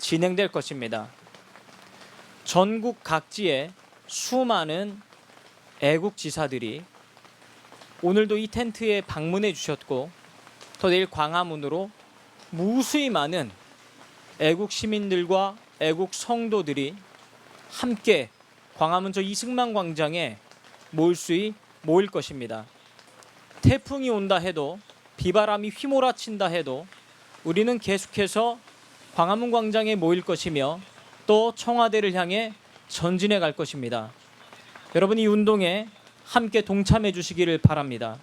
진행될 것입니다. 전국 각지에 수많은 애국 지사들이 오늘도 이 텐트에 방문해 주셨고 또 내일 광화문으로 무수히 많은 애국 시민들과 애국 성도들이 함께 광화문 저 이승만 광장에 몰수히 모일 것입니다. 태풍이 온다 해도 비바람이 휘몰아친다 해도 우리는 계속해서 광화문 광장에 모일 것이며 또 청와대를 향해 전진해 갈 것입니다. 여러분 이 운동에 함께 동참해 주시기를 바랍니다.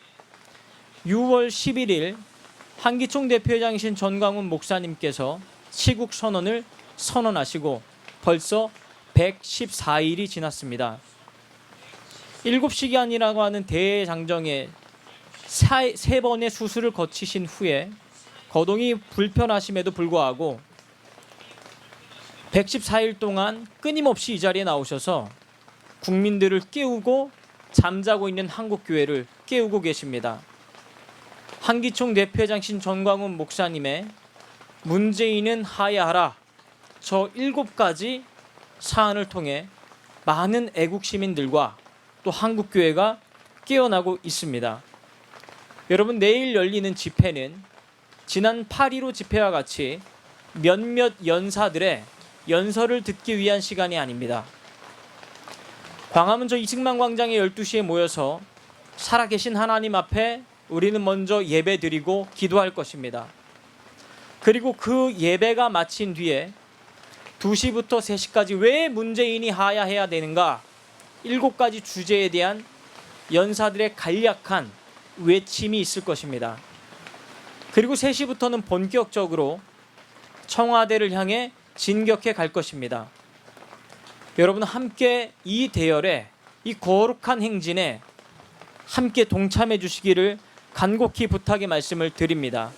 6월 11일 한기총 대표장이신 전광훈 목사님께서 시국 선언을 선언하시고 벌써 114일이 지났습니다. 일곱 시간이라고 하는 대장정에 사- 세 번의 수술을 거치신 후에 거동이 불편하심에도 불구하고 114일 동안 끊임없이 이 자리에 나오셔서 국민들을 깨우고 잠자고 있는 한국 교회를 깨우고 계십니다. 한기총 대표장신 전광훈 목사님의 문재인은 하야하라 저 일곱 가지 사안을 통해 많은 애국 시민들과 또 한국 교회가 깨어나고 있습니다. 여러분 내일 열리는 집회는 지난 8.15 집회와 같이 몇몇 연사들의 연설을 듣기 위한 시간이 아닙니다. 광화문 저 이승만 광장에 12시에 모여서 살아계신 하나님 앞에 우리는 먼저 예배 드리고 기도할 것입니다. 그리고 그 예배가 마친 뒤에 2시부터 3시까지 왜 문재인이 하야해야 되는가? 일곱 가지 주제에 대한 연사들의 간략한 외침이 있을 것입니다. 그리고 3시부터는 본격적으로 청와대를 향해 진격해 갈 것입니다. 여러분 함께 이 대열에 이 거룩한 행진에 함께 동참해 주시기를 간곡히 부탁의 말씀을 드립니다.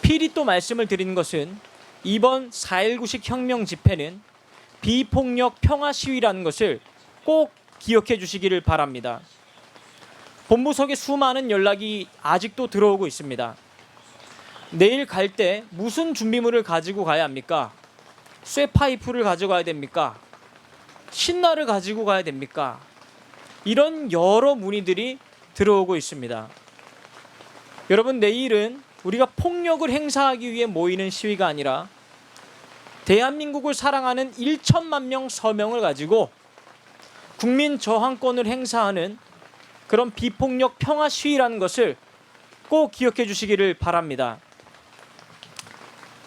필히 또 말씀을 드리는 것은 이번 4.19식 혁명 집회는 비폭력 평화 시위라는 것을 꼭 기억해 주시기를 바랍니다. 본부석에 수많은 연락이 아직도 들어오고 있습니다. 내일 갈 때 무슨 준비물을 가지고 가야 합니까? 쇠파이프를 가져가야 됩니까? 신나를 가지고 가야 됩니까? 이런 여러 문의들이 들어오고 있습니다. 여러분 내일은 우리가 폭력을 행사하기 위해 모이는 시위가 아니라 대한민국을 사랑하는 1천만 명 서명을 가지고 국민 저항권을 행사하는 그런 비폭력 평화 시위라는 것을 꼭 기억해 주시기를 바랍니다.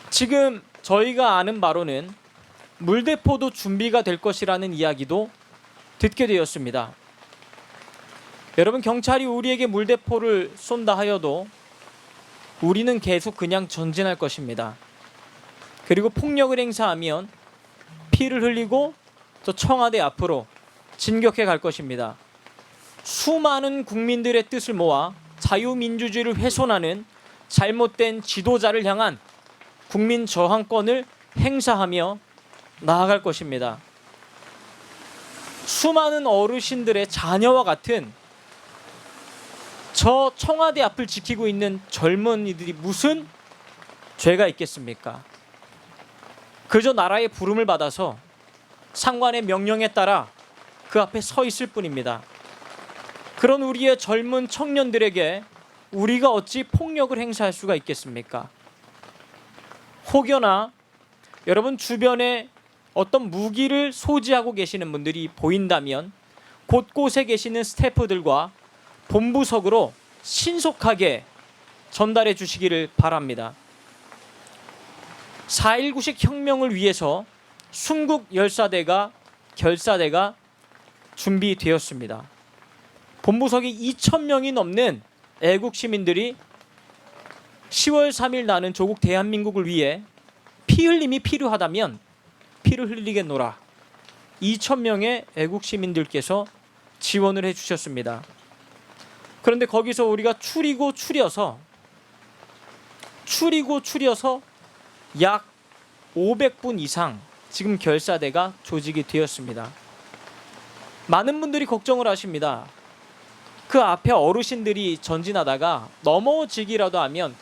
지금 저희가 아는 바로는 물대포도 준비가 될 것이라는 이야기도 듣게 되었습니다. 여러분 경찰이 우리에게 물대포를 쏜다 하여도 우리는 계속 그냥 전진할 것입니다. 그리고 폭력을 행사하면 피를 흘리고 저 청와대 앞으로 진격해 갈 것입니다. 수많은 국민들의 뜻을 모아 자유민주주의를 훼손하는 잘못된 지도자를 향한 국민 저항권을 행사하며 나아갈 것입니다. 수많은 어르신들의 자녀와 같은 저 청와대 앞을 지키고 있는 젊은이들이 무슨 죄가 있겠습니까? 그저 나라의 부름을 받아서 상관의 명령에 따라 그 앞에 서 있을 뿐입니다. 그런 우리의 젊은 청년들에게 우리가 어찌 폭력을 행사할 수가 있겠습니까? 혹여나 여러분 주변에 어떤 무기를 소지하고 계시는 분들이 보인다면 곳곳에 계시는 스태프들과 본부석으로 신속하게 전달해 주시기를 바랍니다. 4.19식 혁명을 위해서 순국 열사대가 결사대가 준비되었습니다. 본부석이 2천 명이 넘는 애국 시민들이 10월 3일 나는 조국 대한민국을 위해 피 흘림이 필요하다면 피를 흘리겠노라. 2천 명의 애국 시민들께서 지원을 해 주셨습니다. 그런데 거기서 우리가 추리고 추려서 추리고 추려서 약 500분 이상 지금 결사대가 조직이 되었습니다. 많은 분들이 걱정을 하십니다. 그 앞에 어르신들이 전진하다가 넘어지기라도 하면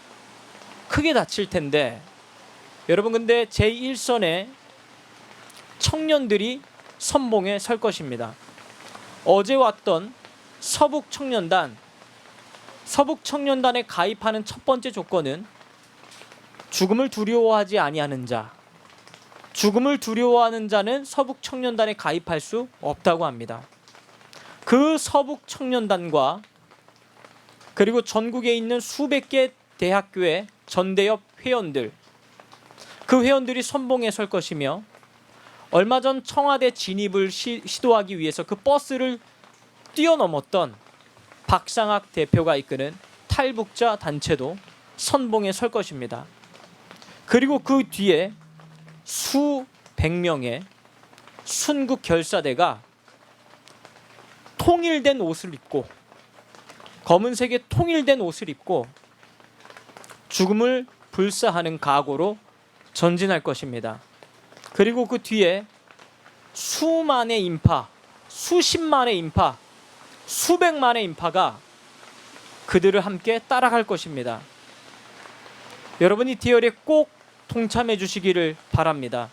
크게 다칠 텐데 여러분 근데 제1선에 청년들이 선봉에 설 것입니다. 어제 왔던 서북 청년단 서북 청년단에 가입하는 첫 번째 조건은 죽음을 두려워하지 아니하는 자. 죽음을 두려워하는 자는 서북 청년단에 가입할 수 없다고 합니다. 그 서북 청년단과 그리고 전국에 있는 수백 개 대학교의 전대협 회원들 그 회원들이 선봉에 설 것이며 얼마 전 청와대 진입을 시, 시도하기 위해서 그 버스를 뛰어넘었던 박상학 대표가 이끄는 탈북자 단체도 선봉에 설 것입니다. 그리고 그 뒤에 수백 명의 순국 결사대가 통일된 옷을 입고 검은색의 통일된 옷을 입고 죽음을 불사하는 각오로 전진할 것입니다. 그리고 그 뒤에 수만의 인파, 수십만의 인파, 수백만의 인파가 그들을 함께 따라갈 것입니다. 여러분이 디얼에 꼭 동참해 주시기를 바랍니다.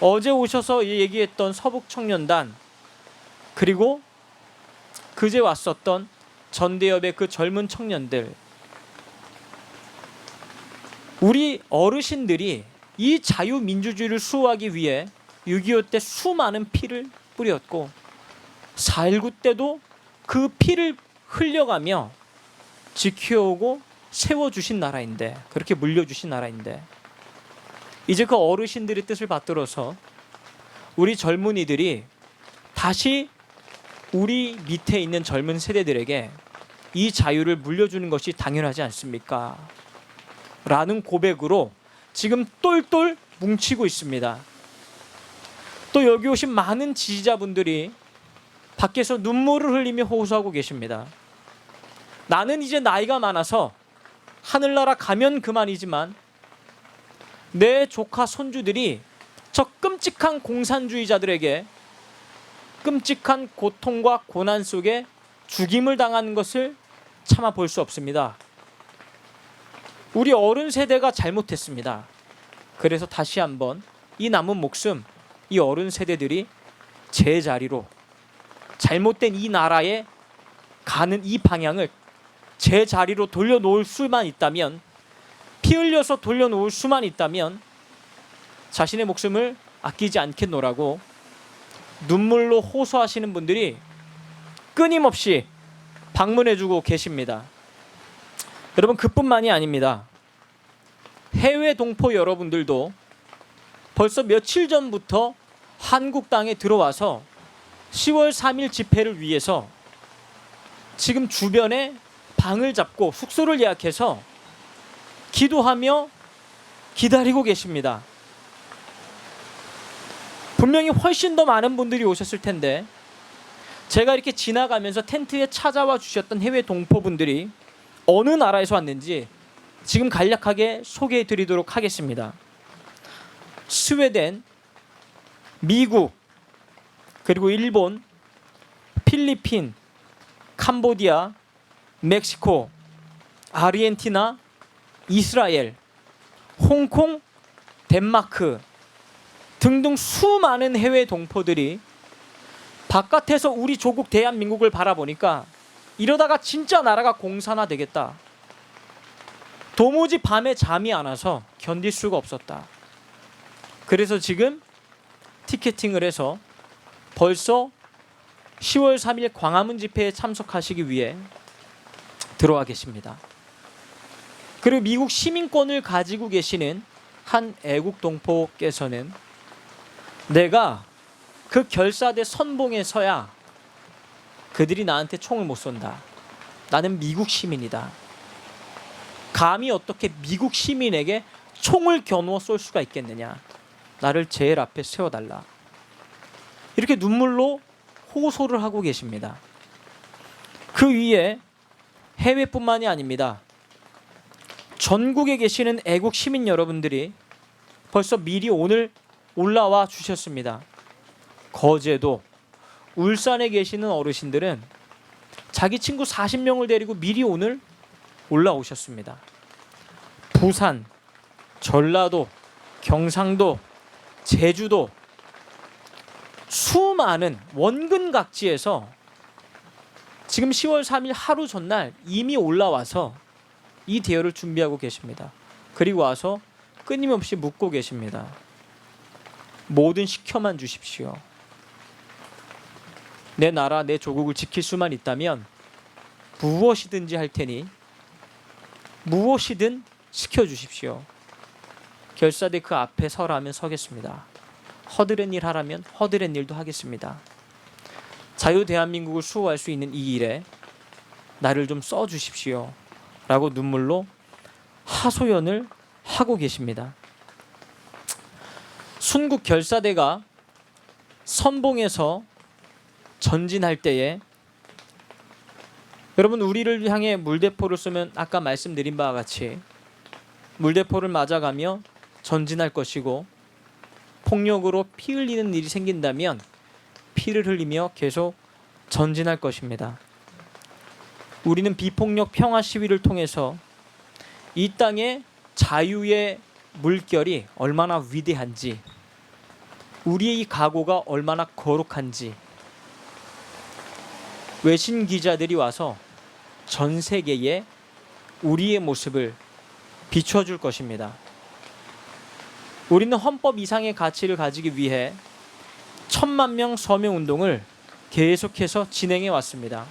어제 오셔서 얘기했던 서북 청년단 그리고 그제 왔었던 전대협의 그 젊은 청년들 우리 어르신들이 이 자유민주주의를 수호하기 위해 6.25 때 수많은 피를 뿌렸고 4.19 때도 그 피를 흘려가며 지켜오고 세워주신 나라인데 그렇게 물려주신 나라인데 이제 그 어르신들의 뜻을 받들어서 우리 젊은이들이 다시 우리 밑에 있는 젊은 세대들에게 이 자유를 물려주는 것이 당연하지 않습니까? 라는 고백으로 지금 똘똘 뭉치고 있습니다. 또 여기 오신 많은 지지자분들이 밖에서 눈물을 흘리며 호소하고 계십니다. 나는 이제 나이가 많아서 하늘나라 가면 그만이지만 내 조카 손주들이 저 끔찍한 공산주의자들에게 끔찍한 고통과 고난 속에 죽임을 당하는 것을 참아 볼 수 없습니다. 우리 어른 세대가 잘못했습니다. 그래서 다시 한번 이 남은 목숨 이 어른 세대들이 제 자리로 잘못된 이 나라에 가는 이 방향을 제 자리로 돌려놓을 수만 있다면 피 흘려서 돌려놓을 수만 있다면 자신의 목숨을 아끼지 않겠노라고 눈물로 호소하시는 분들이 끊임없이 방문해주고 계십니다. 여러분 그뿐만이 아닙니다. 해외 동포 여러분들도 벌써 며칠 전부터 한국 땅에 들어와서 10월 3일 집회를 위해서 지금 주변에 방을 잡고 숙소를 예약해서 기도하며 기다리고 계십니다. 분명히 훨씬 더 많은 분들이 오셨을 텐데 제가 이렇게 지나가면서 텐트에 찾아와 주셨던 해외 동포분들이 어느 나라에서 왔는지 지금 간략하게 소개해 드리도록 하겠습니다. 스웨덴, 미국, 그리고 일본, 필리핀, 캄보디아, 멕시코, 아르헨티나, 이스라엘, 홍콩, 덴마크 등등 수많은 해외 동포들이 바깥에서 우리 조국 대한민국을 바라보니까 이러다가 진짜 나라가 공산화 되겠다. 도무지 밤에 잠이 안 와서 견딜 수가 없었다. 그래서 지금 티켓팅을 해서 벌써 10월 3일 광화문 집회에 참석하시기 위해 들어와 계십니다. 그리고 미국 시민권을 가지고 계시는 한 애국 동포께서는 내가 그 결사대 선봉에 서야 그들이 나한테 총을 못 쏜다. 나는 미국 시민이다. 감히 어떻게 미국 시민에게 총을 겨누어 쏠 수가 있겠느냐? 나를 제일 앞에 세워달라. 이렇게 눈물로 호소를 하고 계십니다. 그 위에 해외뿐만이 아닙니다. 전국에 계시는 애국 시민 여러분들이 벌써 미리 오늘 올라와 주셨습니다. 거제도, 울산에 계시는 어르신들은 자기 친구 40명을 데리고 미리 오늘 올라오셨습니다. 부산, 전라도, 경상도, 제주도 수많은 원근 각지에서 지금 10월 3일 하루 전날 이미 올라와서 이 대열을 준비하고 계십니다. 그리고 와서 끊임없이 묻고 계십니다. 뭐든 시켜만 주십시오. 내 나라, 내 조국을 지킬 수만 있다면 무엇이든지 할 테니 무엇이든 시켜 주십시오. 결사대 그 앞에 서라면 서겠습니다. 허드렛 일 하라면 허드렛 일도 하겠습니다. 자유 대한민국을 수호할 수 있는 이 일에 나를 좀 써 주십시오. 라고 눈물로 하소연을 하고 계십니다. 순국 결사대가 선봉에서 전진할 때에 여러분 우리를 향해 물대포를 쏘면 아까 말씀드린 바와 같이 물대포를 맞아가며 전진할 것이고 폭력으로 피 흘리는 일이 생긴다면 피를 흘리며 계속 전진할 것입니다. 우리는 비폭력 평화 시위를 통해서 이 땅의 자유의 물결이 얼마나 위대한지 우리의 이 각오가 얼마나 거룩한지 외신 기자들이 와서 전 세계에 우리의 모습을 비춰줄 것입니다. 우리는 헌법 이상의 가치를 가지기 위해 천만 명 서명 운동을 계속해서 진행해 왔습니다.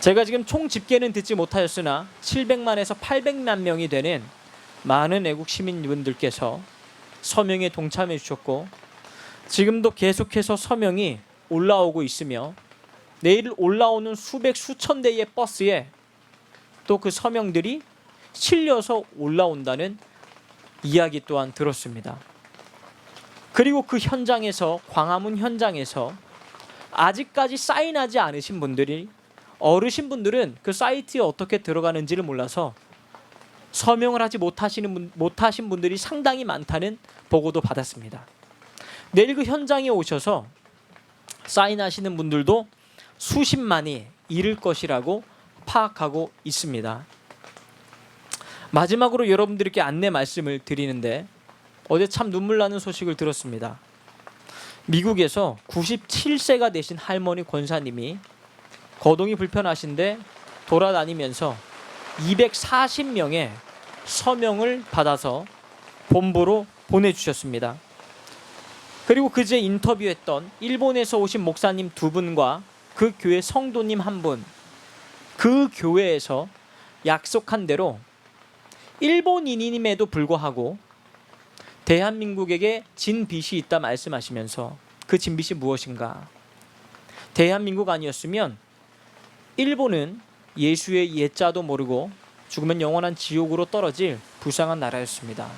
제가 지금 총 집계는 듣지 못하였으나 700만에서 800만 명이 되는 많은 애국 시민분들께서 서명에 동참해 주셨고 지금도 계속해서 서명이 올라오고 있으며 내일 올라오는 수백 수천 대의 버스에 또 그 서명들이 실려서 올라온다는 이야기 또한 들었습니다. 그리고 그 현장에서 광화문 현장에서 아직까지 사인하지 않으신 분들이 어르신 분들은 그 사이트에 어떻게 들어가는지를 몰라서 서명을 하지 못하시는 분, 못하신 분들이 상당히 많다는 보고도 받았습니다. 내일 그 현장에 오셔서 사인하시는 분들도 수십만이 이를 것이라고 파악하고 있습니다. 마지막으로 여러분들께 안내 말씀을 드리는데 어제 참 눈물 나는 소식을 들었습니다. 미국에서 97세가 되신 할머니 권사님이 거동이 불편하신데 돌아다니면서 240명의 서명을 받아서 본부로 보내주셨습니다. 그리고 그제 인터뷰했던 일본에서 오신 목사님 두 분과 그 교회 성도님 한 분, 그 교회에서 약속한 대로 일본인임에도 불구하고 대한민국에게 진 빚이 있다 말씀하시면서 그 진 빚이 무엇인가? 대한민국 아니었으면 일본은 예수의 예자도 모르고 죽으면 영원한 지옥으로 떨어질 불쌍한 나라였습니다.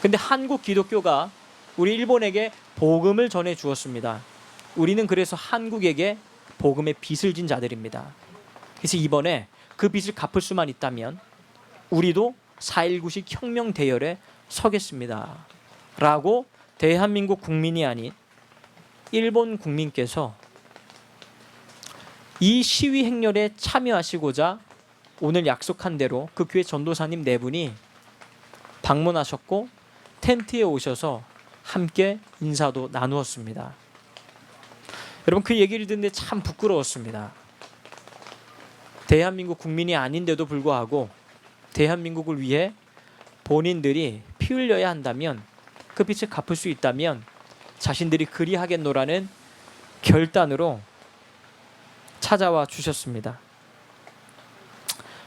근데 한국 기독교가 우리 일본에게 복음을 전해 주었습니다. 우리는 그래서 한국에게 복음의 빚을 진 자들입니다. 그래서 이번에 그 빚을 갚을 수만 있다면 우리도 4.19식 혁명 대열에 서겠습니다. 라고 대한민국 국민이 아닌 일본 국민께서 이 시위 행렬에 참여하시고자 오늘 약속한 대로 그 교회 전도사님 네 분이 방문하셨고 텐트에 오셔서 함께 인사도 나누었습니다. 여러분 그 얘기를 듣는데 참 부끄러웠습니다. 대한민국 국민이 아닌데도 불구하고 대한민국을 위해 본인들이 피 흘려야 한다면 그 빚을 갚을 수 있다면 자신들이 그리하겠노라는 결단으로 찾아와 주셨습니다.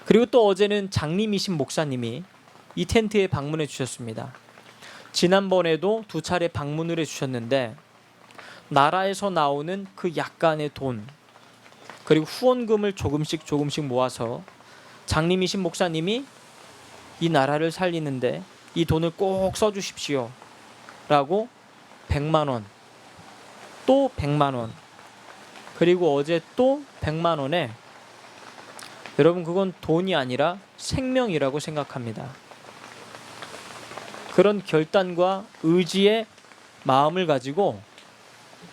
그리고 또 어제는 장님이신 목사님이 이 텐트에 방문해 주셨습니다. 지난번에도 두 차례 방문을 해 주셨는데 나라에서 나오는 그 약간의 돈 그리고 후원금을 조금씩 조금씩 모아서 장님이신 목사님이 이 나라를 살리는데 이 돈을 꼭 써주십시오. 라고 100만 원, 또 100만 원, 그리고 어제 또 100만 원에 여러분 그건 돈이 아니라 생명이라고 생각합니다. 그런 결단과 의지의 마음을 가지고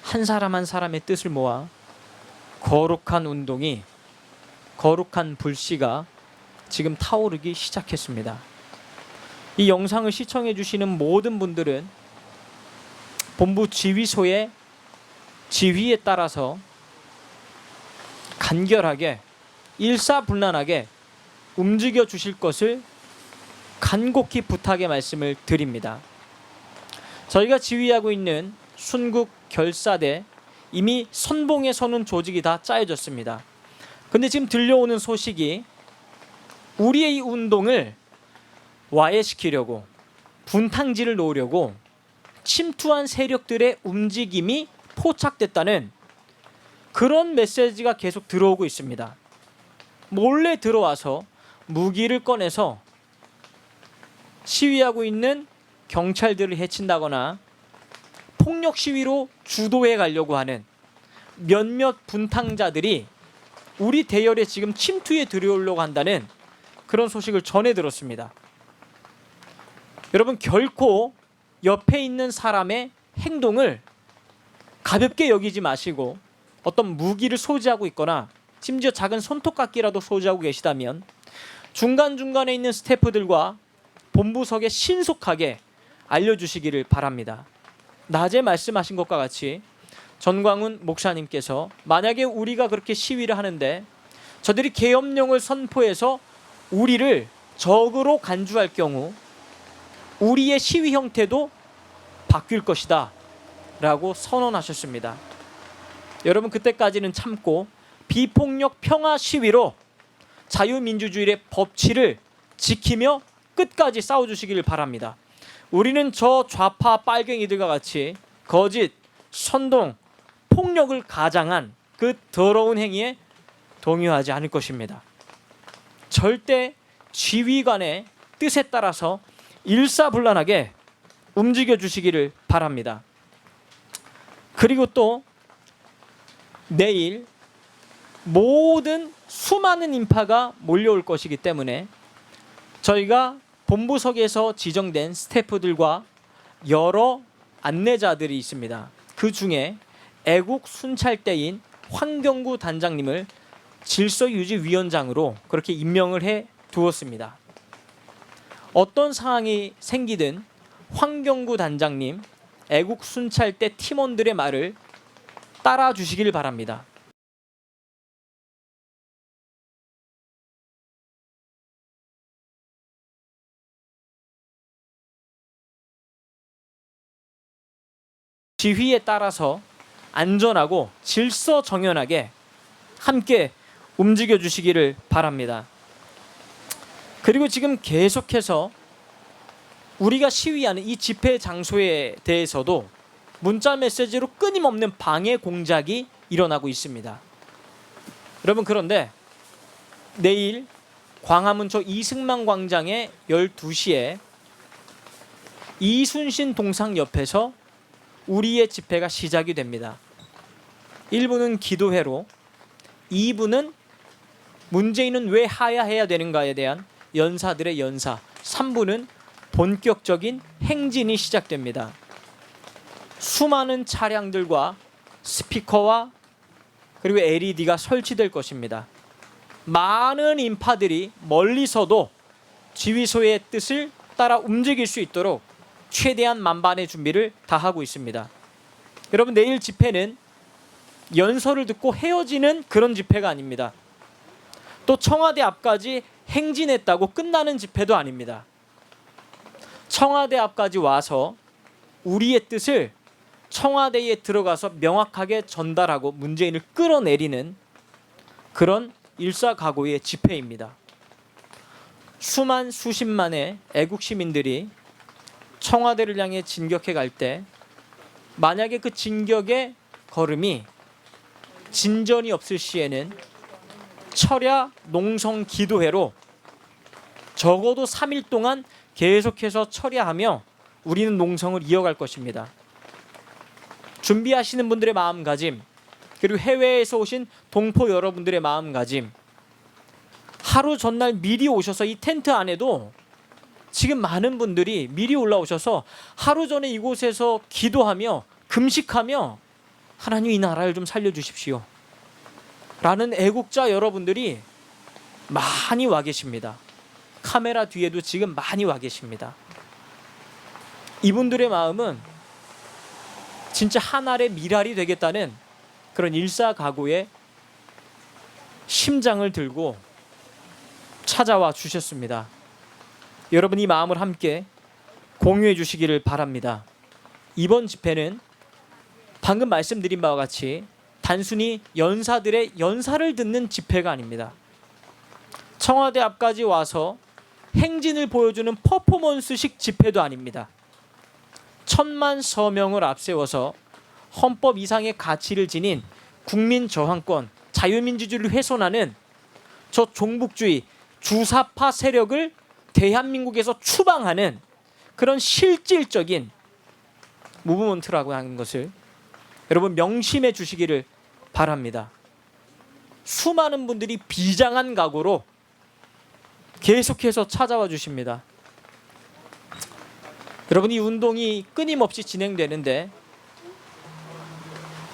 한 사람 한 사람의 뜻을 모아 거룩한 운동이 거룩한 불씨가 지금 타오르기 시작했습니다. 이 영상을 시청해 주시는 모든 분들은 본부 지휘소의 지휘에 따라서 간결하게 일사불란하게 움직여 주실 것을 간곡히 부탁의 말씀을 드립니다. 저희가 지휘하고 있는 순국 결사대 이미 선봉에 서는 조직이 다 짜여졌습니다. 근데 지금 들려오는 소식이 우리의 이 운동을 와해시키려고 분탕질을 놓으려고 침투한 세력들의 움직임이 포착됐다는 그런 메시지가 계속 들어오고 있습니다. 몰래 들어와서 무기를 꺼내서 시위하고 있는 경찰들을 해친다거나 폭력 시위로 주도해 가려고 하는 몇몇 분탕자들이 우리 대열에 지금 침투해 들어오려고 한다는 그런 소식을 전해 들었습니다. 여러분 결코 옆에 있는 사람의 행동을 가볍게 여기지 마시고 어떤 무기를 소지하고 있거나 심지어 작은 손톱깎이라도 소지하고 계시다면 중간중간에 있는 스태프들과 본부석에 신속하게 알려주시기를 바랍니다. 낮에 말씀하신 것과 같이 전광훈 목사님께서 만약에 우리가 그렇게 시위를 하는데 저들이 계엄령을 선포해서 우리를 적으로 간주할 경우 우리의 시위 형태도 바뀔 것이다 라고 선언하셨습니다. 여러분 그때까지는 참고 비폭력 평화 시위로 자유민주주의의 법치를 지키며 끝까지 싸워주시기를 바랍니다. 우리는 저 좌파 빨갱이들과 같이 거짓, 선동, 폭력을 가장한 그 더러운 행위에 동요하지 않을 것입니다. 절대 지휘관의 뜻에 따라서 일사불란하게 움직여 주시기를 바랍니다. 그리고 또 내일 모든 수많은 인파가 몰려올 것이기 때문에 저희가 본부석에서 지정된 스태프들과 여러 안내자들이 있습니다. 그 중에 애국 순찰대인 황경구 단장님을 질서유지위원장으로 그렇게 임명을 해 두었습니다. 어떤 상황이 생기든 황경구 단장님, 애국 순찰대 팀원들의 말을 따라 주시길 바랍니다. 지휘에 따라서 안전하고 질서 정연하게 함께 움직여 주시기를 바랍니다. 그리고 지금 계속해서 우리가 시위하는 이 집회 장소에 대해서도 문자 메시지로 끊임없는 방해 공작이 일어나고 있습니다. 여러분 그런데 내일 광화문초 이승만 광장의 12시에 이순신 동상 옆에서 우리의 집회가 시작이 됩니다. 1부는 기도회로 2부는 문재인은 왜 하야해야 되는가에 대한 연사들의 연사 3부는 본격적인 행진이 시작됩니다. 수많은 차량들과 스피커와 그리고 LED가 설치될 것입니다. 많은 인파들이 멀리서도 지휘소의 뜻을 따라 움직일 수 있도록 최대한 만반의 준비를 다 하고 있습니다. 여러분 내일 집회는 연설을 듣고 헤어지는 그런 집회가 아닙니다. 또 청와대 앞까지 행진했다고 끝나는 집회도 아닙니다. 청와대 앞까지 와서 우리의 뜻을 청와대에 들어가서 명확하게 전달하고 문재인을 끌어내리는 그런 일사각오의 집회입니다. 수만 수십만의 애국 시민들이 청와대를 향해 진격해 갈 때 만약에 그 진격의 걸음이 진전이 없을 시에는 철야 농성 기도회로 적어도 3일 동안 계속해서 철야하며 우리는 농성을 이어갈 것입니다. 준비하시는 분들의 마음가짐 그리고 해외에서 오신 동포 여러분들의 마음가짐 하루 전날 미리 오셔서 이 텐트 안에도 지금 많은 분들이 미리 올라오셔서 하루 전에 이곳에서 기도하며 금식하며 하나님 이 나라를 좀 살려주십시오. 라는 애국자 여러분들이 많이 와 계십니다. 카메라 뒤에도 지금 많이 와 계십니다. 이분들의 마음은 진짜 한 알의 미랄이 되겠다는 그런 일사각오의 심장을 들고 찾아와 주셨습니다. 여러분 이 마음을 함께 공유해 주시기를 바랍니다. 이번 집회는 방금 말씀드린 바와 같이 단순히 연사들의 연사를 듣는 집회가 아닙니다. 청와대 앞까지 와서 행진을 보여주는 퍼포먼스식 집회도 아닙니다. 천만 서명을 앞세워서 헌법 이상의 가치를 지닌 국민 저항권, 자유민주주의를 훼손하는 저 종북주의 주사파 세력을 대한민국에서 추방하는 그런 실질적인 무브먼트라고 하는 것을 여러분 명심해 주시기를 바랍니다. 수많은 분들이 비장한 각오로 계속해서 찾아와 주십니다. 여러분 이 운동이 끊임없이 진행되는데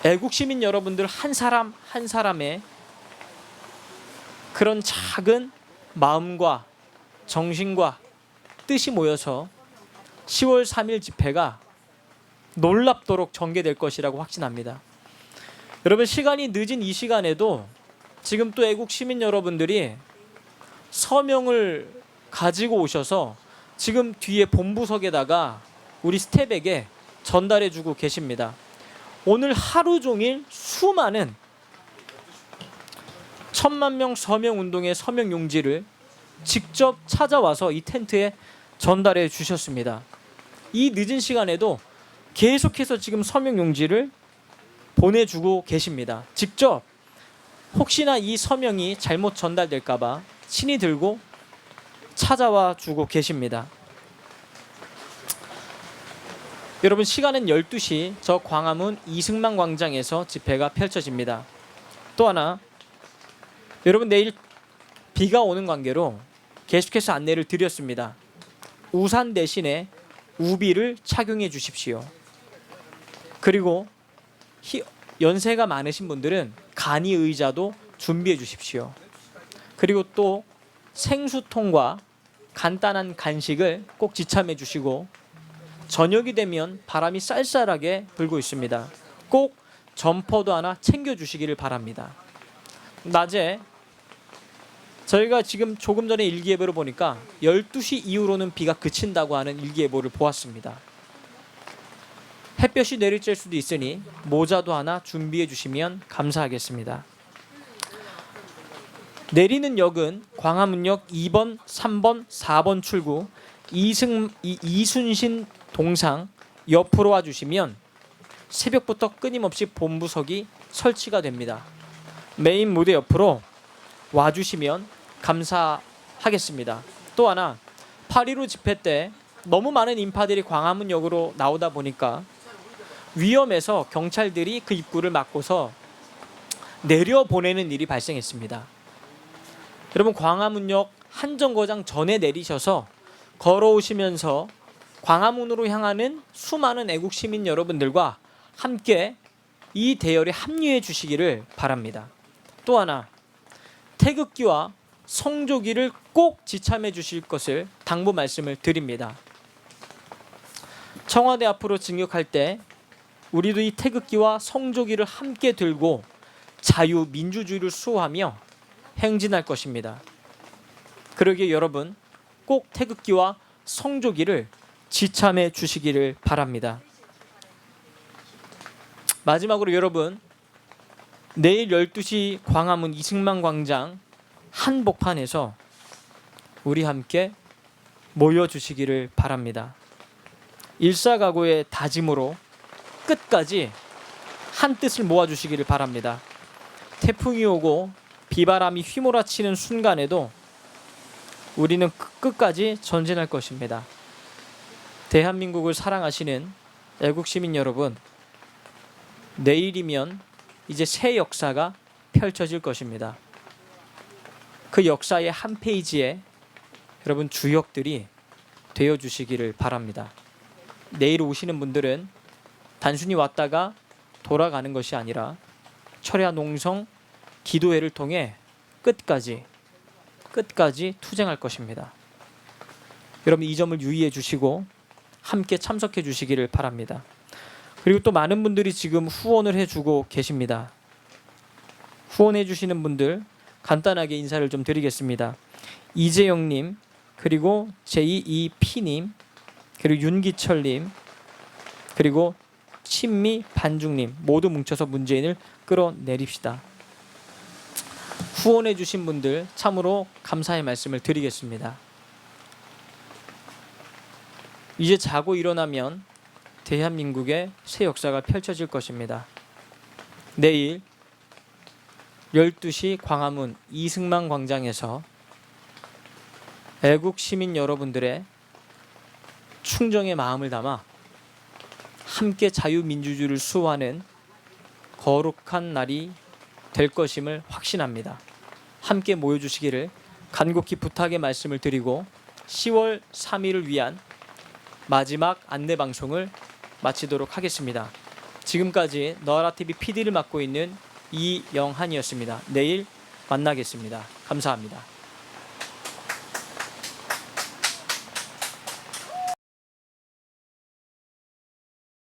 애국 시민 여러분들 한 사람 한 사람의 그런 작은 마음과 정신과 뜻이 모여서 10월 3일 집회가 놀랍도록 전개될 것이라고 확신합니다. 여러분 시간이 늦은 이 시간에도 지금 또 애국 시민 여러분들이 서명을 가지고 오셔서 지금 뒤에 본부석에다가 우리 스텝에게 전달해 주고 계십니다. 오늘 하루 종일 수많은 천만 명 서명 운동의 서명 용지를 직접 찾아와서 이 텐트에 전달해 주셨습니다. 이 늦은 시간에도 계속해서 지금 서명 용지를 보내주고 계십니다. 직접 혹시나 이 서명이 잘못 전달될까봐 친히 들고 찾아와 주고 계십니다. 여러분 시간은 12시 저 광화문 이승만 광장에서 집회가 펼쳐집니다. 또 하나 여러분 내일 비가 오는 관계로 계속해서 안내를 드렸습니다. 우산 대신에 우비를 착용해 주십시오. 그리고 히- 연세가 많으신 분들은 간이 의자도 준비해 주십시오. 그리고 또 생수통과 간단한 간식을 꼭 지참해 주시고 저녁이 되면 바람이 쌀쌀하게 불고 있습니다. 꼭 점퍼도 하나 챙겨 주시기를 바랍니다. 낮에 저희가 지금 조금 전에 일기예보를 보니까 12시 이후로는 비가 그친다고 하는 일기예보를 보았습니다. 햇볕이 내리쬐 수도 있으니 모자도 하나 준비해 주시면 감사하겠습니다. 내리는 역은 광화문역 2번, 3번, 4번 출구 이승 이, 이순신 동상 옆으로 와 주시면 새벽부터 끊임없이 본부석이 설치가 됩니다. 메인 무대 옆으로 와 주시면 감사하겠습니다. 또 하나 8.15 집회 때 너무 많은 인파들이 광화문역으로 나오다 보니까 위험해서 경찰들이 그 입구를 막고서 내려 보내는 일이 발생했습니다. 여러분 광화문역 한정거장 전에 내리셔서 걸어오시면서 광화문으로 향하는 수많은 애국 시민 여러분들과 함께 이 대열에 합류해 주시기를 바랍니다. 또 하나 태극기와 성조기를 꼭 지참해 주실 것을 당부 말씀을 드립니다. 청와대 앞으로 진격할 때 우리도 이 태극기와 성조기를 함께 들고 자유 민주주의를 수호하며 행진할 것입니다. 그러기에 여러분 꼭 태극기와 성조기를 지참해 주시기를 바랍니다. 마지막으로 여러분 내일 12시 광화문 이승만 광장 한복판에서 우리 함께 모여 주시기를 바랍니다. 일사각오의 다짐으로 끝까지 한 뜻을 모아 주시기를 바랍니다. 태풍이 오고 비바람이 휘몰아치는 순간에도 우리는 끝- 끝까지 전진할 것입니다. 대한민국을 사랑하시는 애국 시민 여러분, 내일이면 이제 새 역사가 펼쳐질 것입니다. 그 역사의 한 페이지에 여러분 주역들이 되어 주시기를 바랍니다. 내일 오시는 분들은 단순히 왔다가 돌아가는 것이 아니라 철야 농성 기도회를 통해 끝까지 끝까지 투쟁할 것입니다. 여러분 이 점을 유의해 주시고 함께 참석해 주시기를 바랍니다. 그리고 또 많은 분들이 지금 후원을 해주고 계십니다. 후원해 주시는 분들 간단하게 인사를 좀 드리겠습니다. 이재영님 그리고 제2이P님 그리고 윤기철님 그리고 친미 반중님 모두 뭉쳐서 문재인을 끌어내립시다. 후원해 주신 분들 참으로 감사의 말씀을 드리겠습니다. 이제 자고 일어나면 대한민국의 새 역사가 펼쳐질 것입니다. 내일 12시 광화문 이승만 광장에서 애국 시민 여러분들의 충정의 마음을 담아 함께 자유민주주의를 수호하는 거룩한 날이 될 것임을 확신합니다. 함께 모여주시기를 간곡히 부탁의 말씀을 드리고 10월 3일을 위한 마지막 안내 방송을 마치도록 하겠습니다. 지금까지 너라 TV PD를 맡고 있는 이영한이었습니다. 내일 만나겠습니다. 감사합니다.